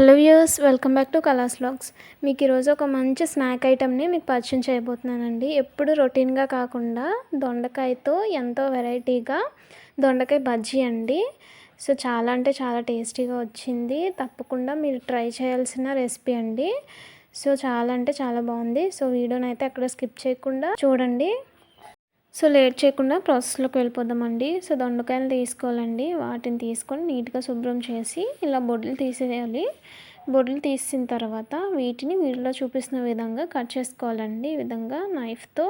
Hello views welcome back to Kalas vlogs. మీకు ఈరోజు ఒక మంచి స్నాక్ ఐటెంని మీకు పరిచయం చేయబోతున్నానండి. ఎప్పుడు రొటీన్గా కాకుండా దొండకాయతో ఎంతో వెరైటీగా దొండకాయ బజ్జీ అండి. సో చాలా అంటే చాలా టేస్టీగా వచ్చింది. తప్పకుండా మీరు ట్రై చేయాల్సిన రెసిపీ అండి. సో చాలా అంటే చాలా బాగుంది. సో వీడియోని అయితే అక్కడ స్కిప్ చేయకుండా చూడండి. సో లేట్ చేయకుండా ప్రాసెస్లోకి వెళ్ళిపోదామండి. సో దొండకాయలు తీసుకోవాలండి. వాటిని తీసుకొని నీట్గా శుభ్రం చేసి ఇలా బొడ్లు తీసేయాలి. బొడ్లు తీసిన తర్వాత వీటిని వీడియోలో చూపిస్తున్న విధంగా కట్ చేసుకోవాలండి. ఈ విధంగా నైఫ్తో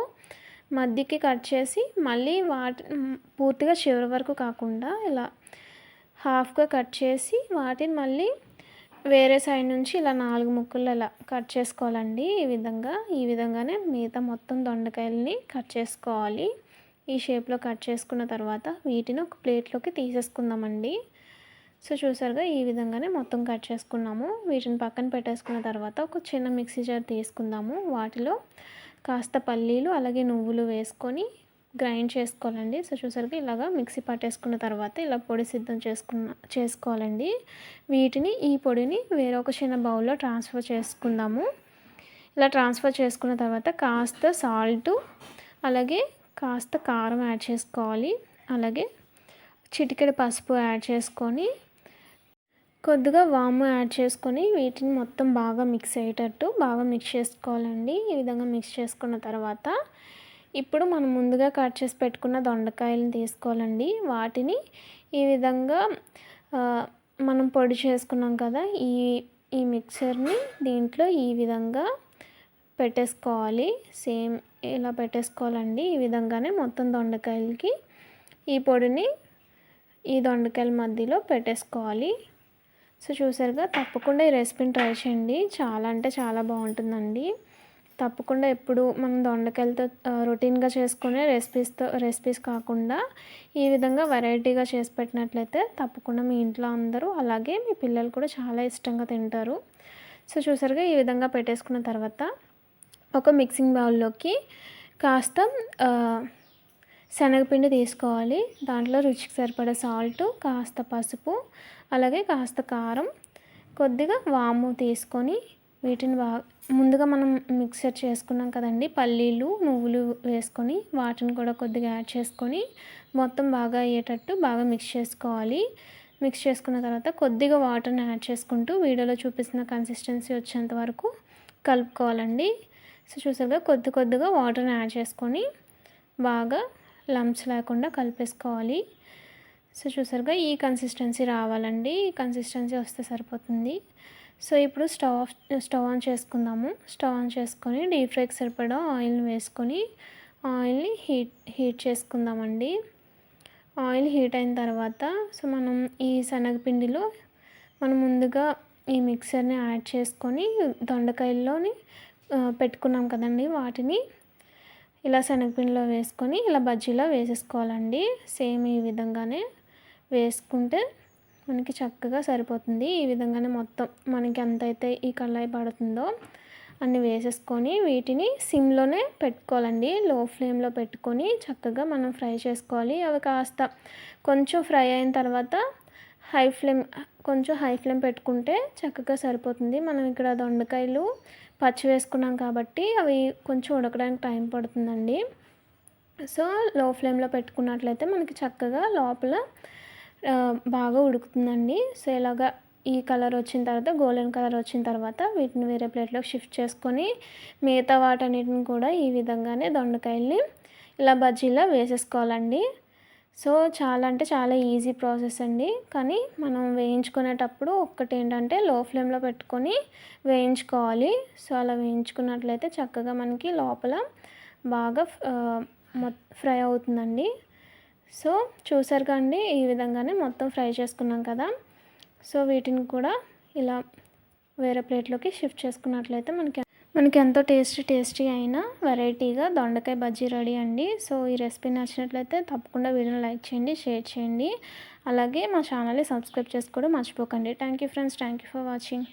మధ్యకి కట్ చేసి మళ్ళీ వాటి పూర్తిగా చివరి వరకు కాకుండా ఇలా హాఫ్గా కట్ చేసి వాటిని మళ్ళీ వేరే సైడ్ నుంచి ఇలా నాలుగు ముక్కలు ఇలా కట్ చేసుకోవాలండి ఈ విధంగా. ఈ విధంగానే మిగతా మొత్తం దొండకాయలని కట్ చేసుకోవాలి. ఈ షేప్లో కట్ చేసుకున్న తర్వాత వీటిని ఒక ప్లేట్లోకి తీసేసుకుందామండి. సో చూసారుగా ఈ విధంగానే మొత్తం కట్ చేసుకున్నాము. వీటిని పక్కన పెట్టేసుకున్న తర్వాత ఒక చిన్న మిక్సీ జార్ తీసుకుందాము. వాటిలో కాస్త పల్లీలు అలాగే నువ్వులు వేసుకొని గ్రైండ్ చేసుకోవాలండి. సో చూసరికి ఇలాగా మిక్సీ పట్టేసుకున్న తర్వాత ఇలా పొడి సిద్ధం చేసుకున్న చేసుకోవాలండి. వీటిని ఈ పొడిని వేరొక చిన్న బౌల్లో ట్రాన్స్ఫర్ చేసుకుందాము. ఇలా ట్రాన్స్ఫర్ చేసుకున్న తర్వాత కాస్త సాల్ట్ అలాగే కాస్త కారం యాడ్ చేసుకోవాలి. అలాగే చిటికెడు పసుపు యాడ్ చేసుకొని కొద్దిగా వాము యాడ్ చేసుకొని వీటిని మొత్తం బాగా మిక్స్ అయ్యేటట్టు బాగా మిక్స్ చేసుకోవాలండి. ఈ విధంగా మిక్స్ చేసుకున్న తర్వాత ఇప్పుడు మనం ముందుగా కట్ చేసి పెట్టుకున్న దొండకాయలను తీసుకోవాలండి. వాటిని ఈ విధంగా మనం పొడి చేసుకున్నాం కదా ఈ ఈ మిక్సర్ని దీంట్లో ఈ విధంగా పెట్టేసుకోవాలి. సేమ్ ఇలా పెట్టేసుకోవాలండి. ఈ విధంగానే మొత్తం దొండకాయలకి ఈ పొడిని ఈ దొండకాయల మధ్యలో పెట్టేసుకోవాలి. సో చూసారుగా తప్పకుండా ఈ రెసిపీని ట్రై చేయండి. చాలా అంటే చాలా బాగుంటుందండి. తప్పకుండా ఎప్పుడు మనం దొండకాయలతో రొటీన్గా చేసుకునే రెసిపీస్తో రెసిపీస్ కాకుండా ఈ విధంగా వెరైటీగా చేసి పెట్టినట్లయితే తప్పకుండా మీ ఇంట్లో అందరూ అలాగే మీ పిల్లలు కూడా చాలా ఇష్టంగా తింటారు. సో చూసారుగా ఈ విధంగా పెట్టేసుకున్న తర్వాత ఒక మిక్సింగ్ బౌల్లోకి కాస్త శనగపిండి తీసుకోవాలి. దాంట్లో రుచికి సరిపడే సాల్ట్ కాస్త పసుపు అలాగే కాస్త కారం కొద్దిగా వాము తీసుకొని వీటిని బాగా ముందుగా మనం మిక్సర్ చేసుకున్నాం కదండి పల్లీలు నువ్వులు వేసుకొని వాటిని కూడా కొద్దిగా యాడ్ చేసుకొని మొత్తం బాగా అయ్యేటట్టు బాగా మిక్స్ చేసుకోవాలి. మిక్స్ చేసుకున్న తర్వాత కొద్దిగా వాటర్ని యాడ్ చేసుకుంటూ వీడియోలో చూపిస్తున్న కన్సిస్టెన్సీ వచ్చేంత వరకు కలుపుకోవాలండి. సో చూసారుగా కొద్ది కొద్దిగా వాటర్ని యాడ్ చేసుకొని బాగా లంప్స్ లేకుండా కలిపేసుకోవాలి. సో చూసారుగా ఈ కన్సిస్టెన్సీ రావాలండి. ఈ కన్సిస్టెన్సీ వస్తే సరిపోతుంది. సో ఇప్పుడు స్టవ్ ఆఫ్ స్టవ్ ఆన్ చేసుకుందాము. స్టవ్ ఆన్ చేసుకొని డీప్ ఫ్రైకి సరిపడా ఆయిల్ని వేసుకొని ఆయిల్ని హీట్ హీట్ చేసుకుందామండి. ఆయిల్ హీట్ అయిన తర్వాత సో మనం ఈ శనగపిండిలో మనం ముందుగా ఈ మిక్సర్ని యాడ్ చేసుకొని దొండకాయల్లోని పెట్టుకున్నాం కదండి వాటిని. ఇలా శనగపిండిలో వేసుకొని ఇలా బజ్జీలో వేసేసుకోవాలండి. సేమ్ ఈ విధంగానే. వేసుకుంటే మనకి చక్కగా సరిపోతుంది ఈ విధంగానే మొత్తం మనకి ఎంతైతే ఈ కళాయి పడుతుందో అన్ని వేసేసుకొని వీటిని సిమ్లోనే పెట్టుకోవాలండి. లో ఫ్లేమ్లో పెట్టుకొని చక్కగా మనం ఫ్రై చేసుకోవాలి. అవి కాస్త కొంచెం ఫ్రై అయిన తర్వాత హై ఫ్లేమ్ కొంచెం హై ఫ్లేమ్ పెట్టుకుంటే చక్కగా సరిపోతుంది. మనం ఇక్కడ దొండకాయలు పచ్చి వేసుకున్నాం కాబట్టి అవి కొంచెం ఉడకడానికి టైం పడుతుందండి. సో లో ఫ్లేమ్లో పెట్టుకున్నట్లయితే మనకి చక్కగా లోపల బాగా ఉడుకుతుందండి. సో ఇలాగా ఈ కలర్ వచ్చిన తర్వాత గోల్డెన్ కలర్ వచ్చిన తర్వాత వీటిని వేరే ప్లేట్లోకి షిఫ్ట్ చేసుకొని మిగతా వాటన్నిటిని కూడా ఈ విధంగానే దొండకాయల్ని ఇలా బజ్జీలా వేసేసుకోవాలండి. సో చాలా అంటే చాలా ఈజీ ప్రాసెస్ అండి. కానీ మనం వేయించుకునేటప్పుడు ఒక్కటి ఏంటంటే లో ఫ్లేమ్లో పెట్టుకొని వేయించుకోవాలి. సో అలా వేయించుకున్నట్లయితే చక్కగా మనకి లోపల బాగా ఫ్రై అవుతుందండి. సో చూసారు కండి ఈ విధంగానే మొత్తం ఫ్రై చేసుకున్నాం కదా. సో వీటిని కూడా ఇలా వేరే ప్లేట్లోకి షిఫ్ట్ చేసుకున్నట్లయితే మనకి మనకి ఎంతో టేస్టీ టేస్టీ అయిన వెరైటీగా దొండకాయ బజ్జీ రెడీ అండి. సో ఈ రెసిపీ నచ్చినట్లయితే తప్పకుండా వీడియోని లైక్ చేయండి షేర్ చేయండి. అలాగే మా ఛానల్ని సబ్స్క్రైబ్ చేసుకోవడం మర్చిపోకండి. Thank you friends thank you for watching.